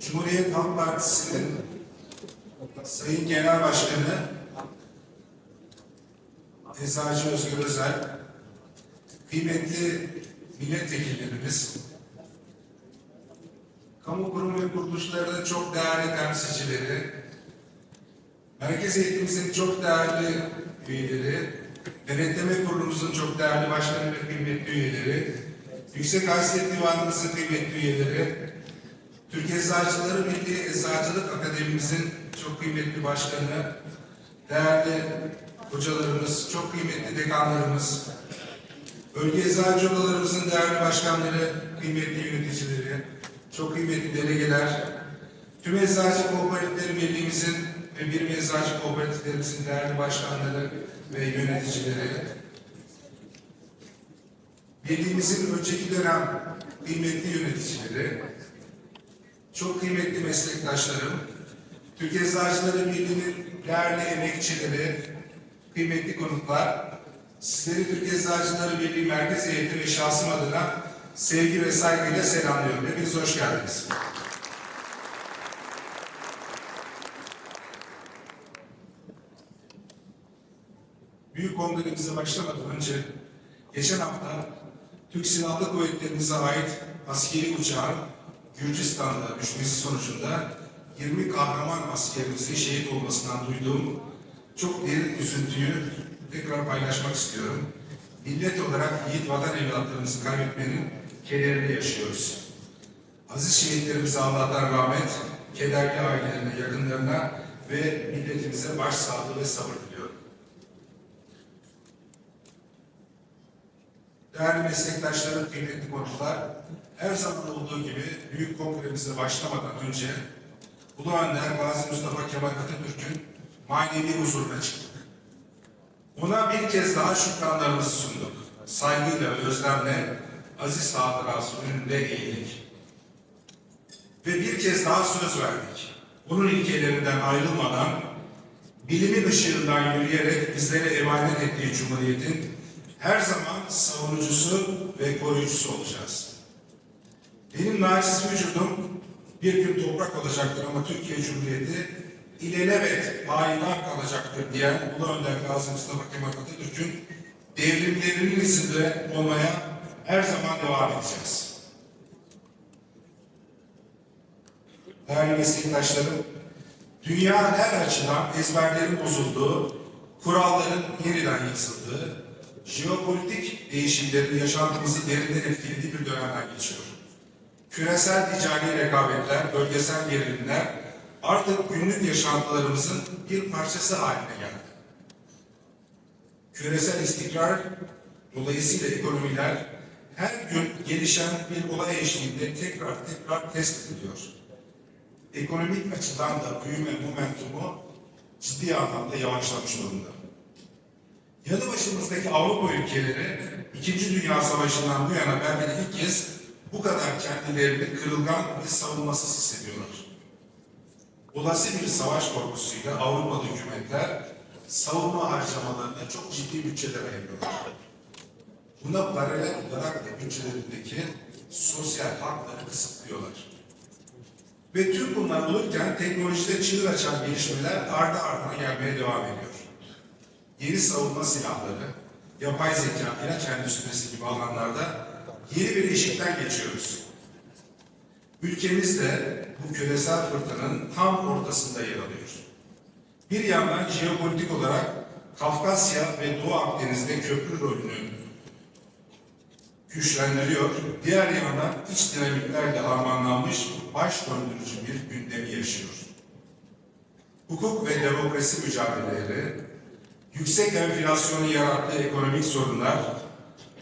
Cumhuriyet Halk Partisi'nin Sayın Genel Başkanı Eczacı Özgür Özel, kıymetli milletvekillerimiz, kamu kurum ve kuruluşlarının çok değerli temsilcileri, merkez eğitimimizin çok değerli üyeleri, denetleme kurulumuzun çok değerli başkanı ve kıymetli üyeleri, Yüksek Haysiyet Divanımızın kıymetli üyeleri, Türkiye Eczacıları Birliği Eczacılık Akademimizin çok kıymetli başkanı, değerli hocalarımız, çok kıymetli dekanlarımız, bölge eczacı odalarımızın değerli başkanları, kıymetli yöneticileri, çok kıymetli delegeler, tüm eczacı kooperatifleri birliğimizin ve birim eczacı kooperatiflerimizin değerli başkanları ve yöneticileri, birliğimizin önceki dönem kıymetli yöneticileri, çok kıymetli meslektaşlarım, Türkiye Eczacıları Birliği'nin değerli emekçileri, kıymetli konuklar, sizleri Türkiye Eczacıları Birliği Merkez Heyeti ve şahsım adına sevgi ve saygıyla selamlıyorum. Hepiniz hoş geldiniz. Büyük kongremize başlamadan önce geçen hafta Türk Silahlı Kuvvetlerimize ait askeri uçağın Gürcistan'da düşmesi sonucunda 20 kahraman askerimizin şehit olmasından duyduğum çok derin üzüntüyü tekrar paylaşmak istiyorum. Millet olarak yiğit vatan evlatlarımızı kaybetmenin kederini yaşıyoruz. Aziz şehitlerimize Allah'tan rahmet, kederli ailelerine, yakınlarına ve milletimize başsağlığı ve sabır diliyorum. Değerli meslektaşlarım, kıymetli konuklar, her zaman olduğu gibi büyük kongremize başlamadan önce Ulu Önder Gazi Mustafa Kemal Atatürk'ün manevi huzuruna çıktık. Ona bir kez daha şükranlarımızı sunduk. Saygıyla ve özlemle aziz hatırası önünde eğildik. Ve bir kez daha söz verdik. Onun ilkelerinden ayrılmadan, bilimin ışığından yürüyerek bizlere emanet ettiği Cumhuriyet'in her zaman savunucusu ve koruyucusu olacağız. Benim naciz vücudum bir gün toprak olacaktır ama Türkiye Cumhuriyeti ilelebet payidar kalacaktır diyen Ulu Önder Gazi Mustafa Kemal Atatürk'ün devrimlerinin izinde olmaya her zaman devam edeceğiz. Değerli meslektaşlarım, dünya her açıdan ezberlerin bozulduğu, kuralların yeniden yıkıldığı, jeopolitik değişimlerin yaşantımızı derinden etkilediği bir dönemden geçiyor. Küresel ticari rekabetler, bölgesel gerilimler artık günlük yaşantılarımızın bir parçası haline geldi. Küresel istikrar dolayısıyla ekonomiler her gün gelişen bir olay eşliğinde tekrar tekrar test ediliyor. Ekonomik açıdan da büyüme momentumu ciddi anlamda yavaşlamış durumda. Yanı başımızdaki Avrupa ülkeleri İkinci Dünya Savaşı'ndan bu yana belki de ilk kez bu kadar kendilerini kırılgan ve savunmasız hissediyorlar. Olası bir savaş korkusuyla Avrupalı hükümetler savunma harcamalarına çok ciddi bütçeler ayırıyorlar. Buna paralel olarak da bütçelerindeki sosyal hakları kısıtlıyorlar. Ve tüm bunlar olurken teknolojide çığır açan gelişmeler ardı ardına gelmeye devam ediyor. Yeni savunma silahları, yapay zeka, ilaç endüstrisi gibi alanlarda yeni bir eşikten geçiyoruz. Ülkemiz de bu küresel fırtınanın tam ortasında yer alıyor. Bir yandan jeopolitik olarak Kafkasya ve Doğu Akdeniz'de köprü rolünü güçlendiriyor. Diğer yandan iç dinamiklerle harmanlanmış baş döndürücü bir gündemi yaşıyor. Hukuk ve demokrasi mücadeleleri, yüksek enflasyonu yarattığı ekonomik sorunlar,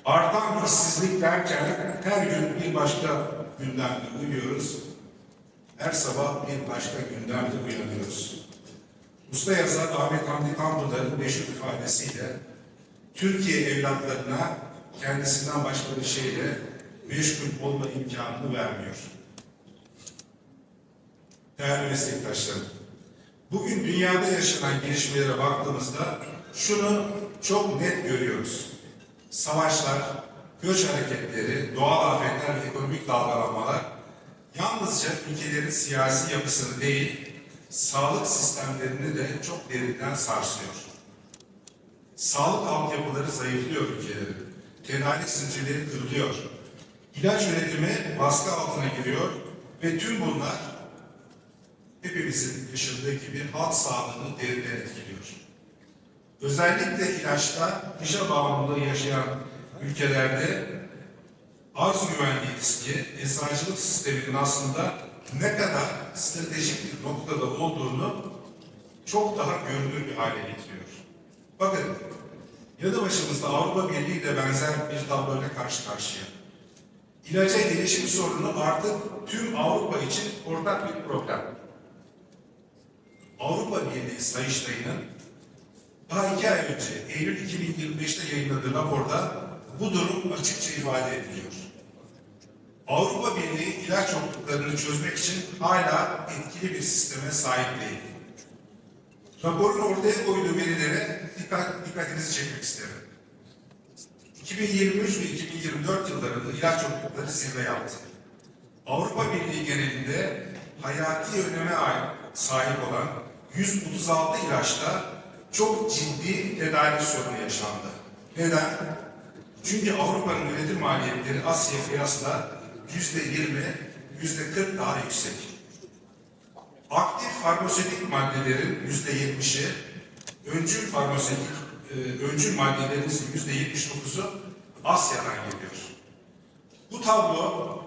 artan işsizlik derken her gün bir başka gündemde uyuyoruz. Her sabah bir başka gündemde uyanıyoruz. Usta yazar Ahmet Hamdi Tanrı'nın meşhur ifadesiyle Türkiye evlatlarına kendisinden başka bir şeyle meşgul olma imkanını vermiyor. Değerli meslektaşlarım, bugün dünyada yaşanan gelişmelere baktığımızda şunu çok net görüyoruz. Savaşlar, göç hareketleri, doğal afetler ve ekonomik dalgalanmalar yalnızca ülkelerin siyasi yapısını değil, sağlık sistemlerini de çok derinden sarsıyor. Sağlık altyapıları zayıflıyor ülkelerin. Tedarik zincirleri kırılıyor. İlaç üretimi baskı altına giriyor ve tüm bunlar hepimizin yaşadığı gibi halk sağlığını derinden etkiliyor. Özellikle ilaçta dışa bağımlılığı yaşayan ülkelerde arz güvenliği riski, eczacılık sisteminin aslında ne kadar stratejik bir noktada olduğunu çok daha görünür bir hale getiriyor. Bakın, yanı başımızda Avrupa Birliği de benzer bir tabloyla karşı karşıya. İlaca erişim sorunu artık tüm Avrupa için ortak bir problem. Avrupa Birliği Sayıştayı'nın daha iki ay önce Eylül 2025'te yayınladığı raporda bu durum açıkça ifade ediliyor. Avrupa Birliği ilaç yokluklarını çözmek için hala etkili bir sisteme sahip değil. Raporun ortaya koyduğu verilere dikkat, dikkatinizi çekmek isterim. 2023 ve 2024 yıllarında ilaç yoklukları zirve yaptı. Avrupa Birliği genelinde hayati öneme sahip olan 136 ilaçta çok ciddi tedarik sorunu yaşandı. Neden? Çünkü Avrupa'nın üretim maliyetleri Asya kıyasla yüzde yirmi, yüzde kırk daha yüksek. Aktif farmasötik maddelerin yüzde yetmişi, öncül farmasötik, e, öncül maddelerimizin yüzde yetmiş dokuzu Asya'dan geliyor. Bu tablo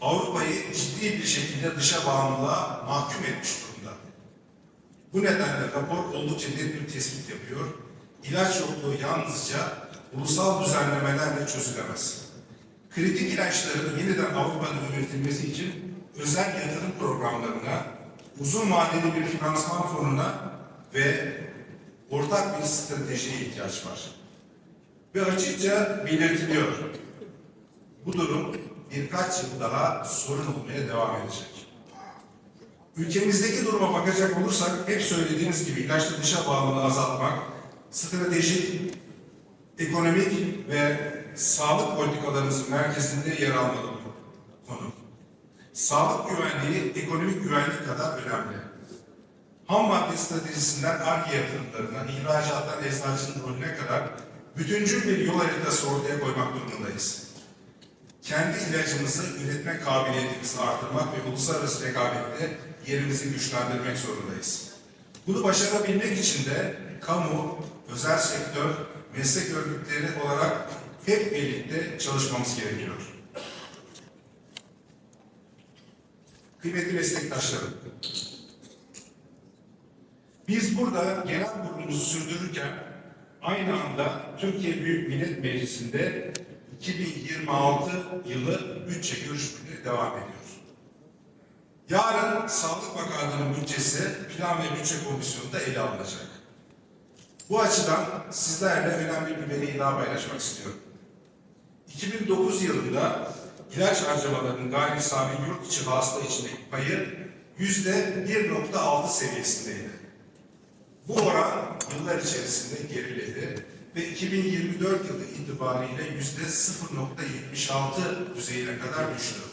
Avrupa'yı ciddi bir şekilde dışa bağımlılığa mahkum etmiş durumda. Bu nedenle rapor oldukça net bir tespit yapıyor. İlaç yokluğu yalnızca ulusal düzenlemelerle çözülemez. Kritik ilaçların yeniden Avrupa'da üretilmesi için özel yatırım programlarına, uzun vadeli bir finansman fonuna ve ortak bir stratejiye ihtiyaç var. Ve açıkça belirtiliyor. Bu durum birkaç yıl daha sorun olmaya devam edecek. Ülkemizdeki duruma bakacak olursak hep söylediğimiz gibi ilaçlı dışa bağımlılığı azaltmak, stratejik, ekonomik ve sağlık politikalarımızın merkezinde yer almalı bu konu. Sağlık güvenliği ekonomik güvenlik kadar önemli. Ham madde stratejisinden ARGE yatırımlarına, ihracattan eczacının rolüne kadar bütüncül bir yol haritası ortaya koymak durumundayız. Kendi ilacımızı üretme kabiliyetimizi artırmak ve uluslararası rekabette yerimizi güçlendirmek zorundayız. Bunu başarabilmek için de kamu, özel sektör, meslek örgütleri olarak hep birlikte çalışmamız gerekiyor. Kıymetli meslektaşlarım, biz burada genel kurulumuzu sürdürürken aynı anda Türkiye Büyük Millet Meclisi'nde 2026 yılı bütçe görüşmeleri devam ediyor. Yarın Sağlık Bakanlığı'nın bütçesi Plan ve Bütçe Komisyonu'nda ele alınacak. Bu açıdan sizlerle önemli bir veriyi daha paylaşmak istiyorum. 2009 yılında ilaç harcamalarının gayri safi yurt içi hasta içindeki payı yüzde 1.6 seviyesindeydi. Bu oran yıllar içerisinde geriledi ve 2024 yılı itibariyle yüzde 0.76 düzeyine kadar düştü.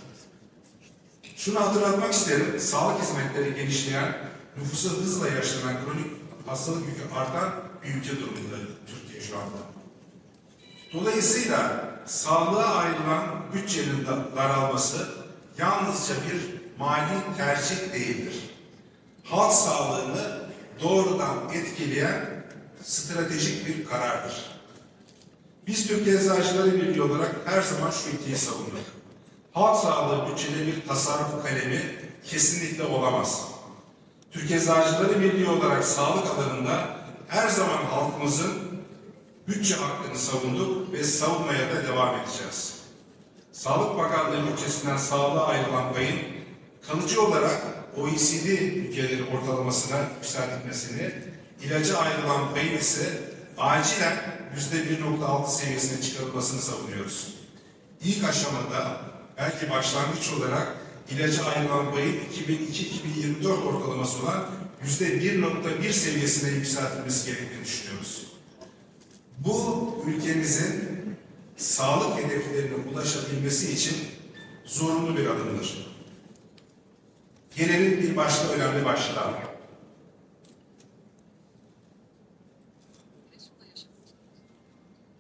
Şunu hatırlatmak isterim, sağlık hizmetleri genişleyen, nüfusu hızla yaşanan kronik hastalık yükü artan bir ülke durumunda Türkiye şu anda. Dolayısıyla sağlığa ayrılan bütçenin daralması yalnızca bir mali tercih değildir. Halk sağlığını doğrudan etkileyen stratejik bir karardır. Biz Türk Eczacıları Birliği olarak her zaman şu ilkeyi savunduk. Halk sağlığı bütçede bir tasarruf kalemi kesinlikle olamaz. Türk Eczacıları Birliği olarak sağlık alanında her zaman halkımızın bütçe hakkını savunduk ve savunmaya da devam edeceğiz. Sağlık Bakanlığı bütçesinden sağlığa ayrılan payın kalıcı olarak OECD ülkeleri ortalamasına yükseltilmesini, ilaca ayrılan payın ise acilen yüzde 1.6 seviyesine çıkarılmasını savunuyoruz. İlk aşamada belki başlangıç olarak ilaca ayrılan payın 2002-2024 ortalaması olan yüzde 1.1 seviyesine yükseltilmesi gerektiğini düşünüyoruz. Bu ülkemizin sağlık hedeflerine ulaşabilmesi için zorunlu bir adımdır. Gelelim bir başka önemli başlığa.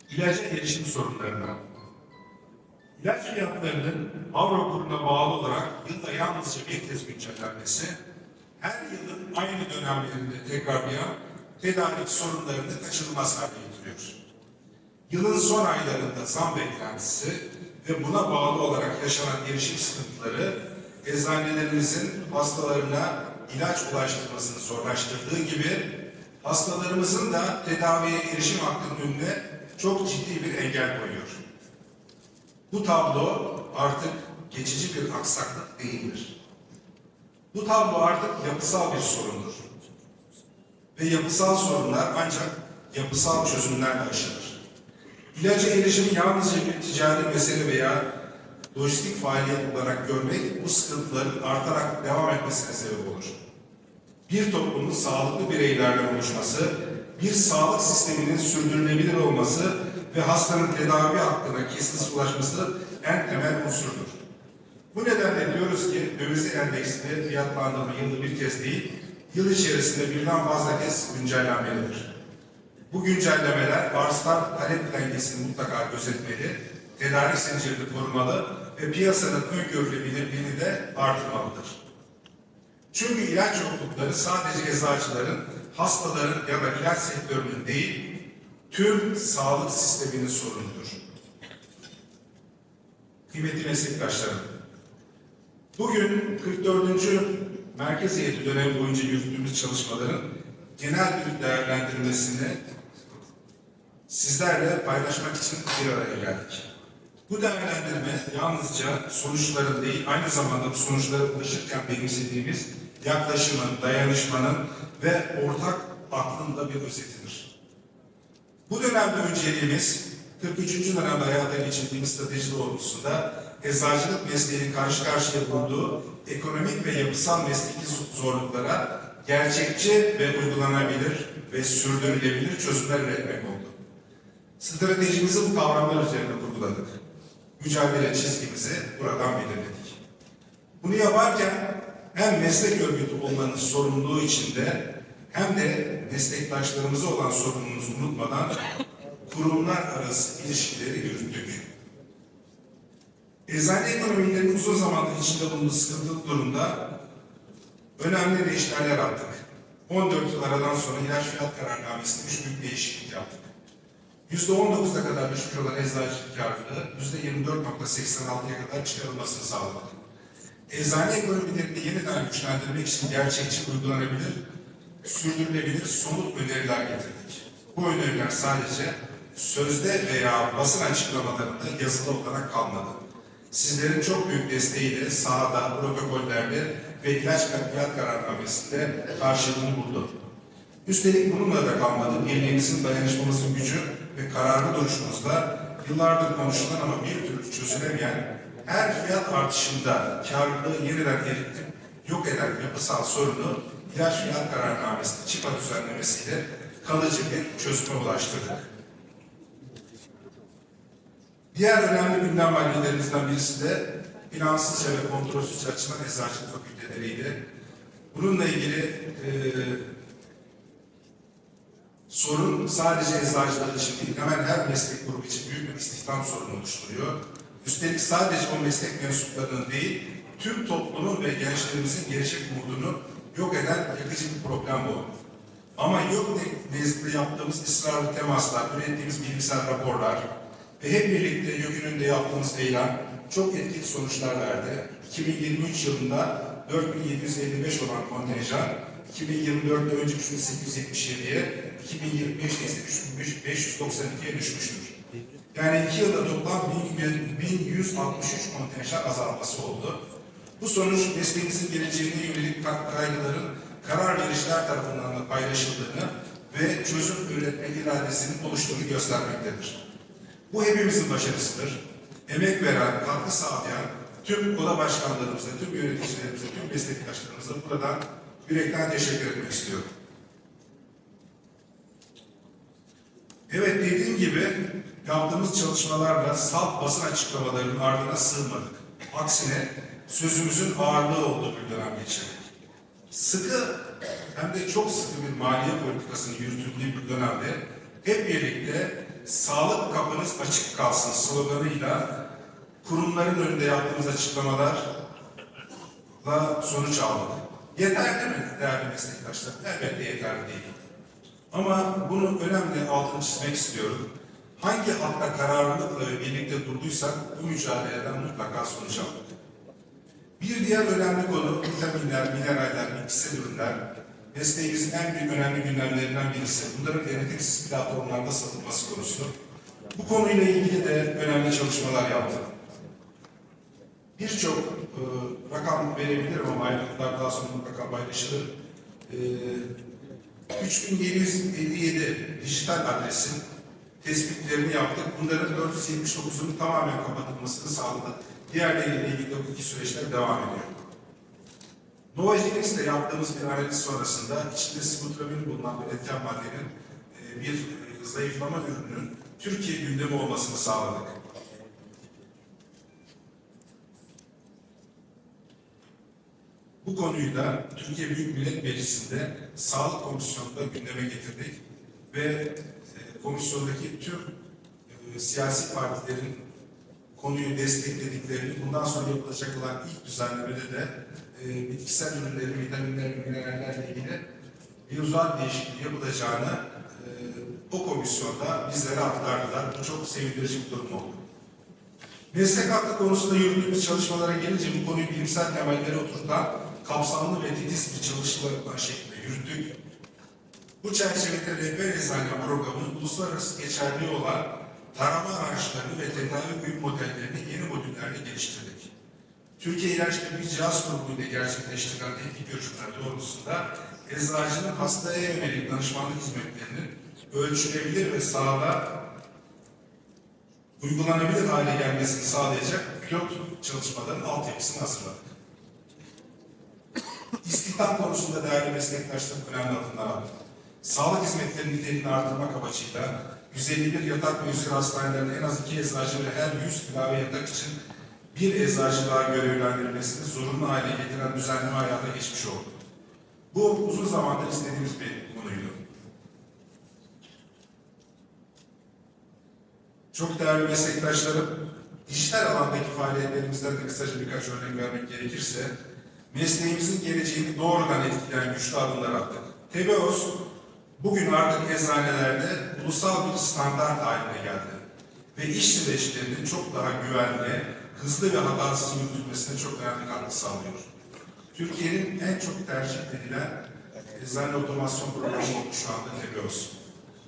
İlaca erişim sorunlarına. İlaç fiyatlarının avro kuruna bağlı olarak yılda yalnızca bir kez güncellenmesi, her yılın aynı dönemlerinde tekrarlayan tedarik sorunlarını kaçınılmaz hale getiriyor. Yılın son aylarında zam beklentisi ve buna bağlı olarak yaşanan erişim sıkıntıları eczanelerimizin hastalarına ilaç ulaştırmasını zorlaştırdığı gibi hastalarımızın da tedaviye erişim hakkının önüne çok ciddi bir engel koyuyor. Bu tablo artık geçici bir aksaklık değildir. Bu tablo artık yapısal bir sorundur. Ve yapısal sorunlar ancak yapısal çözümlerle aşılır. İlaca erişimi yalnızca bir ticari mesele veya lojistik faaliyet olarak görmek bu sıkıntıların artarak devam etmesine sebep olur. Bir toplumun sağlıklı bireylerden oluşması, bir sağlık sisteminin sürdürülebilir olması ve hastanın tedavi hakkına kesintisiz ulaşması en temel unsurdur. Bu nedenle diyoruz ki döviz endeksli fiyatlandırma yılda bir kez değil, yıl içerisinde birden fazla kez güncellenmelidir. Bu güncellemeler arzlar talep dengesini mutlaka gözetmeli, tedarik zincirini korumalı ve piyasanın öngörülebilirliğini de artırmalıdır. Çünkü ilaç yoklukları sadece eczacıların, hastaların ya da ilaç sektörünün değil, tüm sağlık sisteminin sorunudur. Kıymetli meslektaşlarım, bugün 44. Merkez Heyeti dönemi boyunca yürüttüğümüz çalışmaların genel bir değerlendirmesini sizlerle paylaşmak için bir araya geldik. Bu değerlendirme yalnızca sonuçların değil, aynı zamanda bu sonuçlara ulaşırken benimsediğimiz yaklaşımın, dayanışmanın ve ortak aklın da bir özetidir. Bu dönemde önceliğimiz 43. dönemde hayata geçirdiğimiz strateji doğrultusunda eczacılık mesleğinin karşı karşıya bulunduğu ekonomik ve yapısal mesleki zorluklara gerçekçi ve uygulanabilir ve sürdürülebilir çözümler üretmek oldu. Stratejimizi bu kavramlar üzerine kurguladık. Mücadele çizgimizi buradan belirledik. Bunu yaparken hem meslek örgütü olmanın sorumluluğu içinde hem de meslektaşlarımıza olan sorumluluğumuzu unutmadan kurumlar arası ilişkileri yürüttük. Eczane ekonomilerinin uzun zamandır içinde bulunduğu sıkıntılı durumda önemli değişiklikler yaptık. 14 yıl aradan sonra ilaç fiyat kararnamesinde üç büyük değişiklik yaptık. %19'a kadar düşmüş olan eczacılık karlılığı %24.86'ya kadar çıkarılmasını sağladık. Eczane ekonomilerini yeniden güçlendirmek için gerçekçi, uygulanabilir, sürdürülebilir, somut öneriler getirdik. Bu öneriler sadece sözde veya basın açıklamalarında yazılı olarak kalmadı. Sizlerin çok büyük desteğiyle sahada, protokollerde ve ilaç fiyat kararnamesinde karşılığını buldu. Üstelik bununla da kalmadı. Birliğimizin, dayanışmamızın gücü ve kararlı duruşumuzla yıllardır konuşulan ama bir türlü çözülemeyen her fiyat artışında karlılığı yeniden eritip yok eden yapısal sorunu ilaç fiyat kararnamesinde çıpa düzenlemesiyle kalıcı bir çözüme ulaştırdık. Diğer önemli gündem maddelerimizden birisi de plansızca ve kontrolsüzce açılan eczacılık fakülteleriydi. Bununla ilgili e, sorun sadece eczacılar için değil, hemen her meslek grubu için büyük bir istihdam sorunu oluşturuyor. Üstelik sadece o meslek mensuplarının değil, tüm toplumun ve gençlerimizin gelecek umudunu yok eden yakıcı bir problem bu. Ama yok nezdinde yaptığımız ısrarlı temaslar, ürettiğimiz bilimsel raporlar ve hep birlikte YÖK'ünün de yaptığımız eylem çok etkili sonuçlar verdi. 2023 yılında 4755 olan kontenjan 2024'te önce 3877'ye, 2025'te ise 3592'ye düşmüştür. Yani iki yılda toplam 1163 kontenjan azalması oldu. Bu sonuç mesleğimizin geleceğine yönelik kaygıların karar vericiler tarafından da paylaşıldığını ve çözüm üretme iradesinin oluştuğunu göstermektedir. Bu hepimizin başarısıdır. Emek veren, katkı sağlayan tüm oda başkanlarımıza, tüm yöneticilerimize, tüm meslektaşlarımıza buradan yürekten teşekkür etmek istiyorum. Evet dediğim gibi yaptığımız çalışmalarla salt basın açıklamalarının ardına sığmadık. Aksine sözümüzün ağırlığı olduğu bir dönem geçirdik. Sıkı hem de çok sıkı bir maliye politikasının yürütüldüğü bir dönemde hep birlikte sağlık kapınız açık kalsın sloganıyla kurumların önünde yaptığımız açıklamalarla sonuç aldık. Yeterli mi değerli meslektaşlar? Elbette yeterli değil. Ama bunu önemli altını çizmek istiyorum. Hangi hakta kararlılıkla birlikte durduysak bu mücadeleden mutlaka sonuç aldık. Bir diğer önemli konu vitaminler, mineraller, bitkisel ürünler. Mesleğimizin en büyük önemli gündemlerinden birisi. Bunların denetimiz platformlarda satılması konusu. Bu konuyla ilgili de önemli çalışmalar yaptık. Birçok e, rakam verebilirim ama ayrıntılar daha sonra mutlaka paylaşılır. E, 3757 dijital adresin tespitlerini yaptık. Bunların 479'unun tamamen kapatılmasını sağladık. Diğerleriyle ilgili de hukuki süreçler devam ediyor. Novagenics'te yaptığımız bir analiz sonrasında içinde sibutramin bulunan bir etken maddenin e, bir e, zayıflama ürününün Türkiye gündemi olmasını sağladık. Bu konuyu da Türkiye Büyük Millet Meclisi'nde Sağlık Komisyonu'nda gündeme getirdik ve komisyondaki tüm e, siyasi partilerin konuyu desteklediklerini, bundan sonra yapılacak olan ilk düzenlemede de e, bitkisel ürünlerin, vitaminler ve minerallerle ilgili bir uzak değişikliği yapılacağını e, o komisyonda bizlere aktardılar. Bu çok sevindirici bir durum oldu. Meslek hakkı konusunda yürüttüğümüz çalışmalara gelince bu konuyu bilimsel temellere oturtan kapsamlı ve titiz bir çalışmalar şeklinde yürüttük. Bu çerçevede rehber eczane programının uluslararası geçerli olan tarama araçlarını ve tedavi büyük modellerini yeni modüllerle geliştirdik. Türkiye İlaç Tıbbi Cihaz Kurulu ile gerçekleştirilen teknik görüşmeler doğrultusunda eczacının hastaya yönelik danışmanlık hizmetlerinin ölçülebilir ve sahada uygulanabilir hale gelmesini sağlayacak pilot çalışmaların altyapısını hazırladık. İstihdam konusunda değerli meslektaşlarım önemli adımlar aldık. Sağlık hizmetlerinin niteliğini artırmak amacıyla 151 yatak ve üstü hastanelerinde en az iki eczacı ve her 100 ilave yatak için bir eczacı daha görevlendirilmesini zorunlu hale getiren düzenleme hayata geçmiş oldu. Bu uzun zamandır istediğimiz bir konuydu. Çok değerli meslektaşlarım, dijital alandaki faaliyetlerimizden de kısaca birkaç örnek vermek gerekirse, mesleğimizin geleceğini doğrudan etkileyen güçlü adımlar attık. Tebeos, bugün artık eczanelerde ulusal bir standart haline geldi. Ve iş süreçlerinin çok daha güvenli, hızlı ve hatasız yürütülmesine çok önemli katkı sağlıyor. Türkiye'nin en çok tercih edilen eczane otomasyon programı şu anda Tebeos.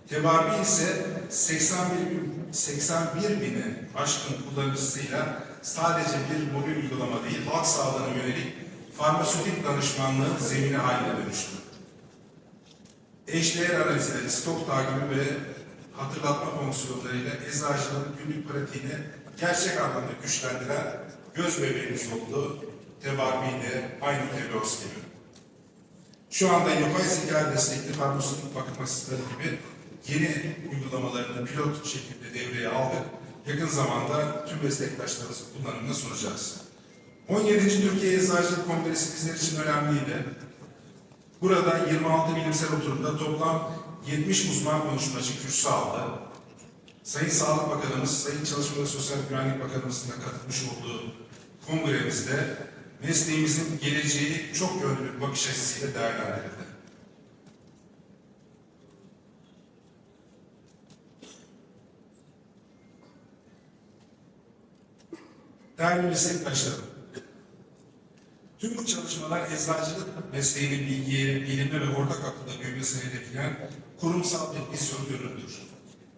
Tebarbi ise 81, 81 bini aşkın kullanıcısıyla sadece bir mobil uygulama değil, halk sağlığına yönelik farmasötik danışmanlığı zemini haline dönüştü. Eşdeğer analizleri, stok takibi ve hatırlatma fonksiyonlarıyla eczacıların günlük pratiğini gerçek anlamda güçlendiren göz bebeğimiz oldu. Tebarbi de aynı Tebeos gibi. Şu anda yapay zeka destekli farmasötik bakım asistanı gibi yeni uygulamalarını pilot şekilde devreye aldık. Yakın zamanda tüm meslektaşlarımızın kullanımına sunacağız. 17. Türkiye Eczacılık Kongresi bizler için önemliydi. Burada 26 bilimsel oturumda toplam 70 uzman konuşmacı kürsü aldı. Sayın Sağlık Bakanımız, Sayın Çalışma ve Sosyal Güvenlik Bakanımızın da katılmış olduğu kongremizde mesleğimizin geleceği çok yönlü bir bakış açısıyla değerlendirildi. Değerli meslektaşlarım, tüm bu çalışmalar eczacılık mesleğinin bilgiye, bilime ve ortak akılda büyümesini hedefleyen kurumsal bir misyon üründür.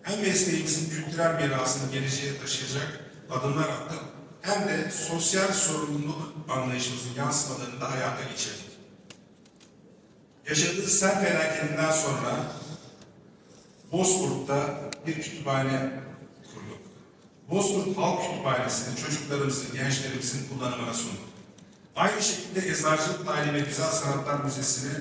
Hem mesleğimizin kültürel mirasını geleceğe taşıyacak adımlar attık, hem de sosyal sorumluluk anlayışımızın yansımalarını da hayata geçirdik. Yaşadığı sel felaketinden sonra Bozkurt'ta bir kütüphane kurduk. Bozkurt Halk Kütüphanesi'ni çocuklarımızın, gençlerimizin kullanımına sunduk. Aynı şekilde Eczacılık Talim ve Güzel Sanatlar Müzesi'ni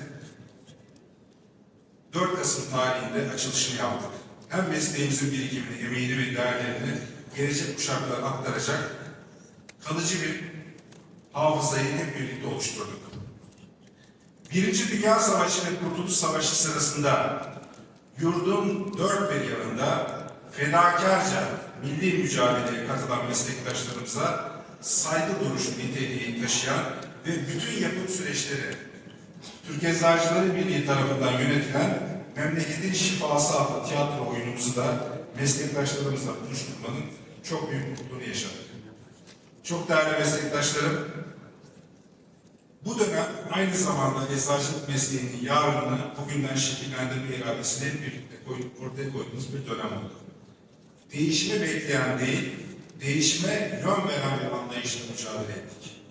4 Kasım tarihinde açılışını yaptık. Hem mesleğimizin birikimini, emeğini ve değerlerini gelecek kuşaklara aktaracak kalıcı bir hafızayı hep birlikte oluşturduk. Birinci Dünya Savaşı ve Kurtuluş Savaşı sırasında yurdun dört bir yanında fedakarca milli mücadeleye katılan meslektaşlarımıza saygı duruşu niteliği taşıyan ve bütün yapım süreçleri Türk Eczacıları Birliği tarafından yönetilen Memleketin Şifası adlı tiyatro oyunumuzu da meslektaşlarımızla buluşturmanın çok büyük mutluluğunu yaşadık. Çok değerli meslektaşlarım, bu dönem aynı zamanda eczacılık mesleğinin yarını bugünden şekillendirme iradesini hep birlikte ortaya koyduğumuz bir dönem oldu. Değişimi bekleyen değil, değişime yön veren bir anlayışla mücadele ettik.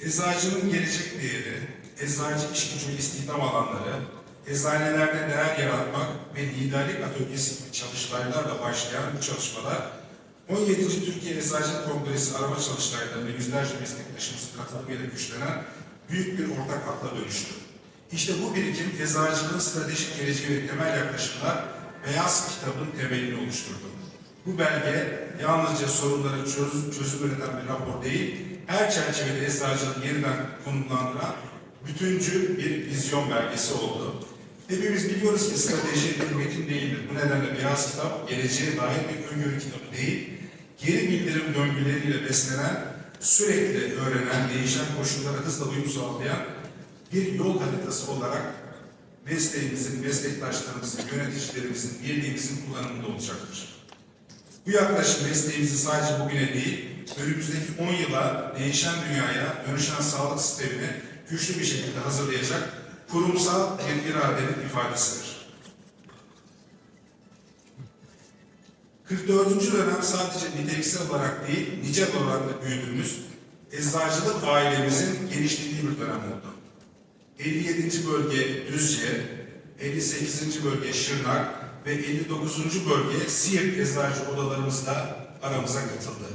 Eczacının gelecek değeri, eczacı iş gücü istihdam alanları, eczanelerde değer yaratmak ve liderlik atölyesi gibi çalıştaylarla başlayan bu çalışmalar 17. Türkiye Eczacılık Kongresi arama çalıştaylarında yüzlerce meslektaşımızın katılımıyla güçlenen büyük bir ortak akla dönüştü. İşte bu birikim eczacılığın stratejik geleceği ve temel yaklaşımlar Beyaz Kitab'ın temelini oluşturdu. Bu belge yalnızca sorunları çöz, çözüm üreten bir rapor değil, her çerçevede eczacılığı yeniden konumlandıran bütüncül bir vizyon belgesi oldu. Hepimiz biliyoruz ki strateji bir metin değildir. Bu nedenle Beyaz Kitap geleceğe dair bir öngörü kitabı değil, geri bildirim döngüleriyle beslenen, sürekli öğrenen, değişen koşullara hızla uyum sağlayan bir yol haritası olarak mesleğimizin, meslektaşlarımızın, yöneticilerimizin, birliğimizin kullanımında olacaktır. Bu yaklaşım mesleğimizi sadece bugüne değil, önümüzdeki 10 yıla değişen dünyaya, dönüşen sağlık sistemini güçlü bir şekilde hazırlayacak kurumsal bir iradenin ifadesidir. 44. dönem sadece niteliksel olarak değil, nicel olarak da büyüdüğümüz eczacılık ailemizin genişlediği bir dönem oldu. 57. bölge Düzce, 58. bölge Şırnak ve 59. bölge Siirt eczacı odalarımız da aramıza katıldı.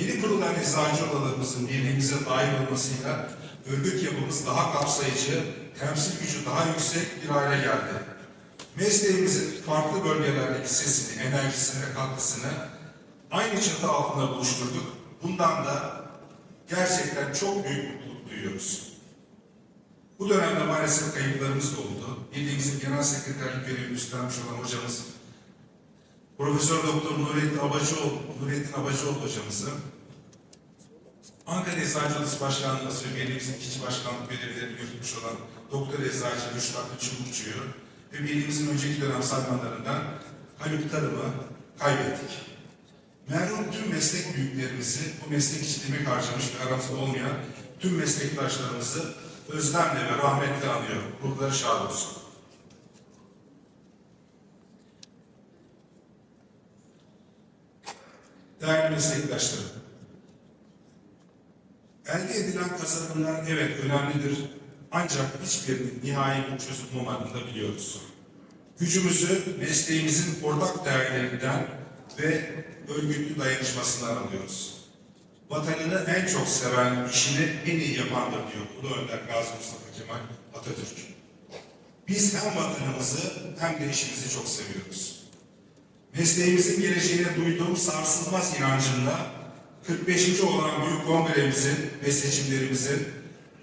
Yeni kurulan eczacı odalarımızın birliğimize dahil olmasıyla örgüt yapımız daha kapsayıcı, temsil gücü daha yüksek bir hale geldi. Mesleğimizin farklı bölgelerdeki sesini, enerjisini ve katkısını aynı çatı altında buluşturduk. Bundan da gerçekten çok büyük mutluluk duyuyoruz. Bu dönemde maalesef kayıplarımız da oldu. Birliğimizin genel sekreterlik görevini üstlenmiş olan hocamız Profesör Doktor Nurettin Abacıoğlu, Nurettin Abacıoğlu hocamızı, Ankara Eczacı Odası Başkanlığı'nda ve birliğimizin ikinci başkanlık görevlerini yürütmüş olan Doktor Eczacı Rüştat Çubukçu'yu ve birliğimizin önceki dönem sarmanlarından Haluk Tarım'ı kaybettik. Merhum tüm meslek büyüklerimizi bu meslek için emek harcamış ve aramızda olmayan tüm meslektaşlarımızı özlemle ve rahmetle anıyor. Ruhları şad olsun. Değerli meslektaşlarım, elde edilen kazanımlar evet önemlidir ancak hiçbirinin nihai bir çözüm olmadığını biliyoruz. Gücümüzü mesleğimizin ortak değerlerinden ve örgütlü dayanışmasından alıyoruz. Vatanını en çok seven, işini en iyi yapandır diyor Ulu Önder Gazi Mustafa Kemal Atatürk. Biz hem vatanımızı hem de işimizi çok seviyoruz. Mesleğimizin geleceğine duyduğum sarsılmaz inancımla 45. olan Büyük Kongremizin ve seçimlerimizin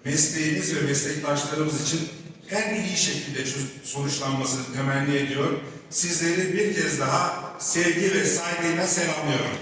mesleğimiz ve meslektaşlarımız için en iyi şekilde sonuçlanmasını temenni ediyor. Sizleri bir kez daha sevgi ve saygıyla selamlıyorum.